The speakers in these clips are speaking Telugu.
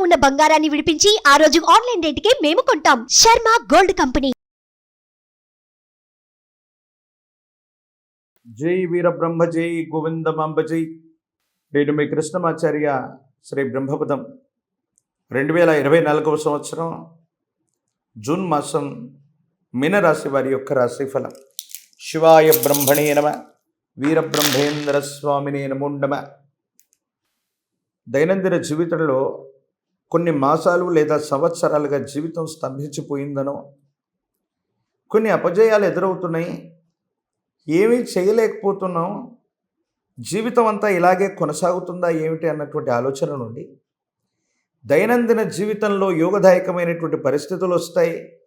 ఉన్న బంగారాన్ని విడిపించి ఆ రోజు ఆన్లైన్ రేటుకే మేము కొంటాం. Sharma gold company. జై వీరబ్రహ్మ జై గోవిందమాంబ జై. నేను మీ కృష్ణమాచార్య శ్రీ బ్రహ్మపదం. రెండు వేల ఇరవై నాలుగవ సంవత్సరం జూన్ మాసం మీనరాశి వారి యొక్క రాశిఫలం. శివాయ బ్రహ్మణే నమ వీరబ్రహ్మేంద్ర స్వామినే నమో నమ. దైనందిన జీవితంలో కొన్ని మాసాలు లేదా సంవత్సరాలుగా జీవితం స్తంభించిపోయిందనో కొన్ని అపజయాలు ఎదురవుతున్నాయి. ఏమీ చేయలేకపోతున్నాం. జీవితం అంతా ఇలాగే కొనసాగుతుందా ఏమిటి అన్నటువంటి ఆలోచన నుండి దైనందిన జీవితంలో యోగదాయకమైనటువంటి పరిస్థితులు వస్తాయి.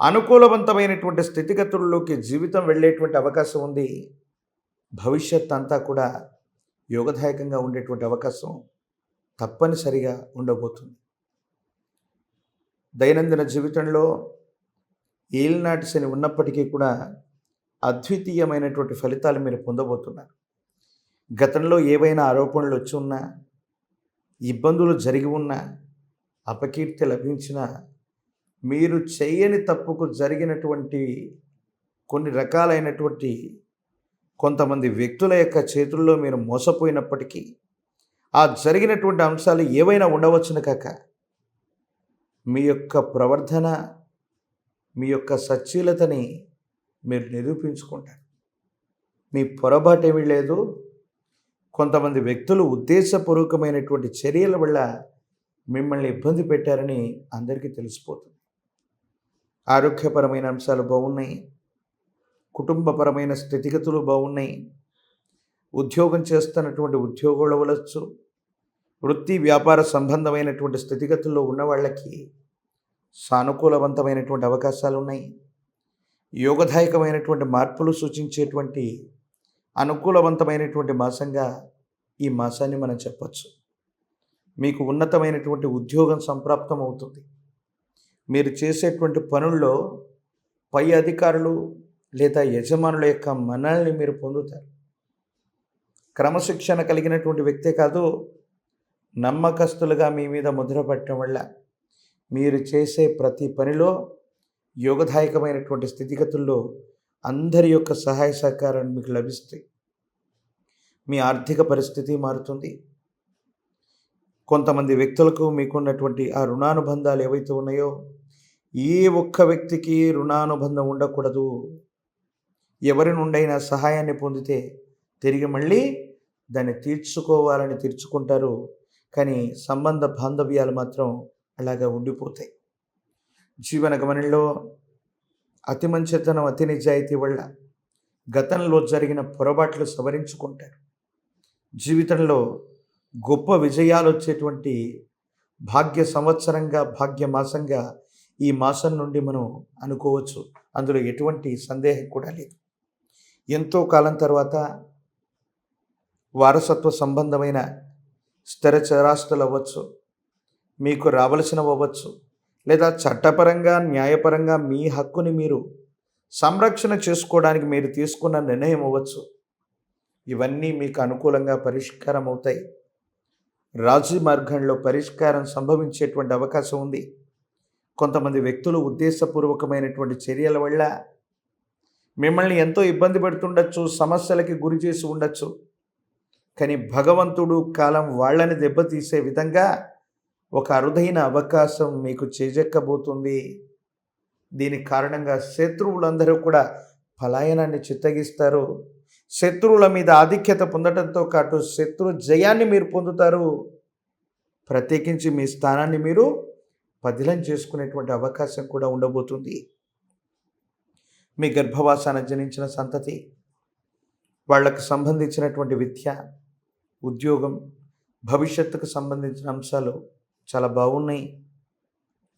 అనుకూలవంతమైనటువంటి స్థితిగతుల్లోకి జీవితం వెళ్ళేటువంటి అవకాశం ఉంది. భవిష్యత్ అంతా కూడా యోగదాయకంగా ఉండేటువంటి అవకాశం. తప్పనిసరిగా ఉండబోతుంది. దైనందిన జీవితంలో ఏలినాటి శని ఉన్నప్పటికీ కూడా అద్వితీయమైనటువంటి ఫలితాలు మీరు పొందబోతున్నారు. గతంలో ఏవైనా ఆరోపణలు వచ్చి ఉన్నా ఇబ్బందులు జరిగి ఉన్నా అపకీర్తి లభించిన మీరు చేయని తప్పుకు జరిగినటువంటి కొన్ని రకాలైనటువంటి కొంతమంది వ్యక్తుల యొక్క చేతుల్లో మీరు మోసపోయినప్పటికీ ఆ జరిగినటువంటి అంశాలు ఏవైనా ఉండవచ్చును కాక మీ యొక్క ప్రవర్ధన మీ యొక్క సచ్చీలతని మీరు నిరూపించుకుంటారు. మీ పొరపాటు ఏమీ లేదు. కొంతమంది వ్యక్తులు ఉద్దేశపూర్వకమైనటువంటి చర్యల వల్ల మిమ్మల్ని ఇబ్బంది పెట్టారని అందరికీ తెలిసిపోతుంది. ఆరోగ్యపరమైన అంశాలు బాగున్నాయి. కుటుంబపరమైన స్థితిగతులు బాగున్నాయి. ఉద్యోగం చేస్తున్నటువంటి ఉద్యోగులు అవ్వచ్చు వృత్తి వ్యాపార సంబంధమైనటువంటి స్థితిగతుల్లో ఉన్న వాళ్ళకి సానుకూలవంతమైనటువంటి అవకాశాలు ఉన్నాయి యోగదాయకమైనటువంటి మార్పులు సూచించేటువంటి అనుకూలవంతమైనటువంటి మాసంగా ఈ మాసాన్ని మనం చెప్పచ్చు. మీకు ఉన్నతమైనటువంటి ఉద్యోగం సంప్రాప్తం అవుతుంది మీరు చేసేటువంటి పనుల్లో పై అధికారులు లేదా యజమానుల యొక్క మన్నల్ని మీరు పొందుతారు. క్రమశిక్షణ కలిగినటువంటి వ్యక్తే కాదు నమ్మకస్తులుగా మీ మీద ముద్ర పట్టడం వల్ల మీరు చేసే ప్రతి పనిలో యోగదాయకమైనటువంటి స్థితిగతుల్లో అందరి యొక్క సహాయ సహకారాన్ని మీకు లభిస్తాయి. మీ ఆర్థిక పరిస్థితి మారుతుంది. కొంతమంది వ్యక్తులకు మీకున్నటువంటి ఆ రుణానుబంధాలు ఏవైతే ఉన్నాయో ఏ ఒక్క వ్యక్తికి రుణానుబంధం ఉండకూడదు. ఎవరి నుండైనా సహాయాన్ని పొందితే తిరిగి మళ్ళీ దాన్ని తీర్చుకోవాలని తీర్చుకుంటారు. కానీ సంబంధ బాంధవ్యాలు మాత్రం అలాగా ఉండిపోతాయి. జీవన గమనంలో అతి మంచితనం అతి నిజాయితీ వల్ల గతంలో జరిగిన పొరపాట్లు సవరించుకుంటారు. జీవితంలో గొప్ప విజయాలు వచ్చేటువంటి భాగ్య సంవత్సరంగా భాగ్య మాసంగా ఈ మాసం నుండి మనం అనుకోవచ్చు. అందులో ఎటువంటి సందేహం కూడా లేదు. ఎంతో కాలం తర్వాత వారసత్వ సంబంధమైన స్థిర చరాస్తులు అవ్వచ్చు మీకు రావలసినవి అవ్వచ్చు లేదా చట్టపరంగా న్యాయపరంగా మీ హక్కుని మీరు సంరక్షణ చేసుకోవడానికి మీరు తీసుకున్న నిర్ణయం అవ్వచ్చు. ఇవన్నీ మీకు అనుకూలంగా పరిష్కారం అవుతాయి రాజీ మార్గంలో పరిష్కారం సంభవించేటువంటి అవకాశం ఉంది. కొంతమంది వ్యక్తులు ఉద్దేశపూర్వకమైనటువంటి చర్యల వల్ల మిమ్మల్ని ఎంతో ఇబ్బంది పెడుతుండొచ్చు సమస్యలకి గురి చేసి ఉండొచ్చు. కానీ భగవంతుడు కాలం వాళ్ళని దెబ్బతీసే విధంగా ఒక అరుదైన అవకాశం మీకు చేజెక్కబోతుంది. దీని కారణంగా శత్రువులందరూ కూడా పలాయనాన్ని చిత్తగిస్తారు. శత్రువుల మీద ఆధిక్యత పొందడంతో పాటు శత్రు జయాన్ని మీరు పొందుతారు. ప్రత్యేకించి మీ స్థానాన్ని మీరు పదిలం చేసుకునేటువంటి అవకాశం కూడా ఉండబోతుంది. మీ గర్భవాసాన జనించిన సంతతి వాళ్ళకు సంబంధించినటువంటి విద్య ఉద్యోగం భవిష్యత్తుకు సంబంధించిన అంశాలు చాలా బాగున్నాయి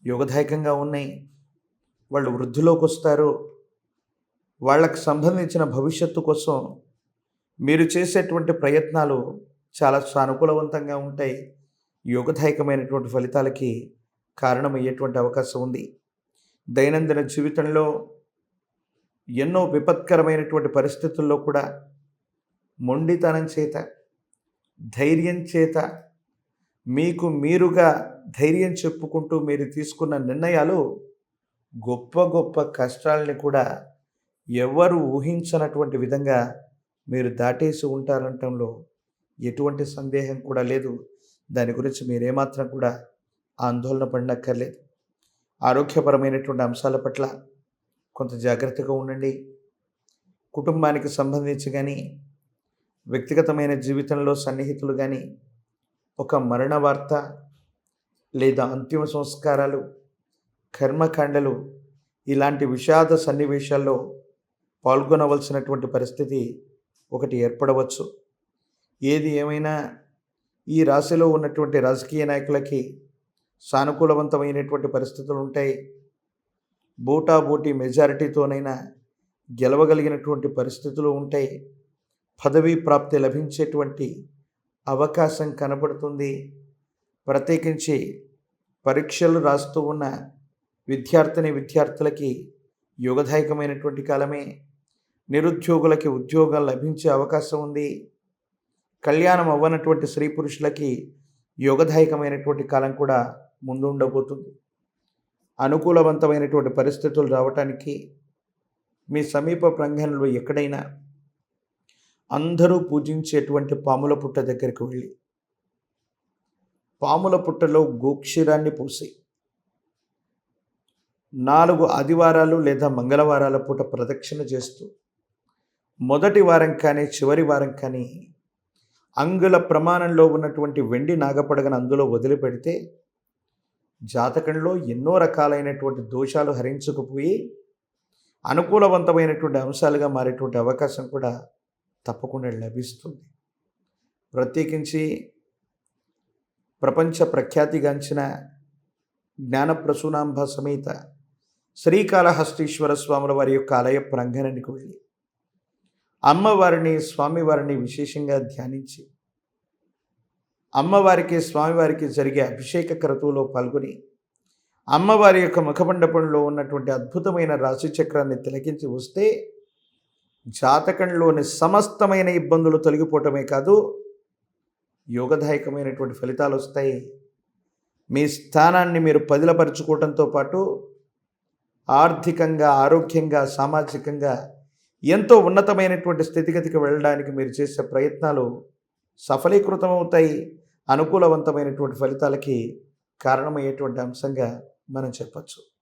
యోగదాయకంగా ఉన్నాయి. వాళ్ళు వృద్ధిలోకి వస్తారు. వాళ్ళకు సంబంధించిన భవిష్యత్తు కోసం మీరు చేసేటువంటి ప్రయత్నాలు చాలా సానుకూలవంతంగా ఉంటాయి. యోగదాయకమైనటువంటి ఫలితాలకి కారణమయ్యేటువంటి అవకాశం ఉంది. దైనందిన జీవితంలో ఎన్నో విపత్కరమైనటువంటి పరిస్థితుల్లో కూడా మొండితనం చేత ధైర్యం చేత మీకు మీరుగా ధైర్యం చెప్పుకుంటూ మీరు తీసుకున్న నిర్ణయాలు గొప్ప గొప్ప కష్టాలని కూడా ఎవరు ఊహించనటువంటి విధంగా మీరు దాటేసి ఉంటారనటంలో ఎటువంటి సందేహం కూడా లేదు. దాని గురించి మీరేమాత్రం కూడా ఆందోళన పడినక్కర్లేదు. ఆరోగ్యపరమైనటువంటి అంశాల పట్ల కొంత జాగ్రత్తగా ఉండండి. కుటుంబానికి సంబంధించి కానీ వ్యక్తిగతమైన జీవితంలో సన్నిహితులు కానీ ఒక మరణ వార్త లేదా అంతిమ సంస్కారాలు కర్మకాండలు ఇలాంటి విషాద సన్నివేశాల్లో పాల్గొనవలసినటువంటి పరిస్థితి ఒకటి ఏర్పడవచ్చు. ఏది ఏమైనా ఈ రాశిలో ఉన్నటువంటి రాజకీయ నాయకులకి సానుకూలవంతమైనటువంటి పరిస్థితులు ఉంటాయి బూటాబూటి మెజారిటీతోనైనా గెలవగలిగినటువంటి పరిస్థితులు ఉంటాయి పదవీ ప్రాప్తి లభించేటువంటి అవకాశం కనబడుతుంది. ప్రత్యేకించి పరీక్షలు రాస్తూ ఉన్న విద్యార్థిని విద్యార్థులకి యోగదాయకమైనటువంటి కాలమే. నిరుద్యోగులకి ఉద్యోగం లభించే అవకాశం ఉంది. కళ్యాణం అవ్వనటువంటి స్త్రీ పురుషులకి యోగదాయకమైనటువంటి కాలం కూడా ముందుండబోతుంది. అనుకూలవంతమైనటువంటి పరిస్థితులు రావటానికి మీ సమీప ప్రాంగణంలో ఎక్కడైనా అందరూ పూజించేటువంటి పాముల పుట్ట దగ్గరికి వెళ్ళి పాముల పుట్టలో గోక్షీరాన్ని పూసి నాలుగు ఆదివారాలు లేదా మంగళవారాల పూట ప్రదక్షిణ చేస్తూ మొదటి వారం కానీ చివరి వారం కానీ అంగుల ప్రమాణంలో ఉన్నటువంటి వెండి నాగపడగను అందులో వదిలిపెడితే జాతకంలో ఎన్నో రకాలైనటువంటి దోషాలు హరించుకుపోయి అనుకూలవంతమైనటువంటి అంశాలుగా మారేటువంటి అవకాశం కూడా తప్పకుండా లభిస్తుంది. ప్రత్యేకించి ప్రపంచ ప్రఖ్యాతిగాంచిన జ్ఞానప్రసూనాంబ సమేత శ్రీకాళహస్తీశ్వర స్వాముల వారి యొక్క ఆలయ ప్రాంగణానికి వెళ్ళి అమ్మవారిని స్వామివారిని విశేషంగా ధ్యానించి అమ్మవారికి స్వామివారికి జరిగే అభిషేక క్రతువులో పాల్గొని అమ్మవారి యొక్క ముఖమండపంలో ఉన్నటువంటి అద్భుతమైన రాశిచక్రాన్ని తిలకించి వస్తే జాతకంలోని సమస్తమైన ఇబ్బందులు తొలగిపోవటమే కాదు యోగదాయకమైనటువంటి ఫలితాలు వస్తాయి. మీ స్థానాన్ని మీరు పదిలపరుచుకోవడంతో పాటు ఆర్థికంగా ఆరోగ్యంగా సామాజికంగా ఎంతో ఉన్నతమైనటువంటి స్థితిగతికి వెళ్ళడానికి మీరు చేసే ప్రయత్నాలు సఫలీకృతమవుతాయి. అనుకూలవంతమైనటువంటి ఫలితాలకి కారణమయ్యేటువంటి అంశంగా మనం చెప్పచ్చు.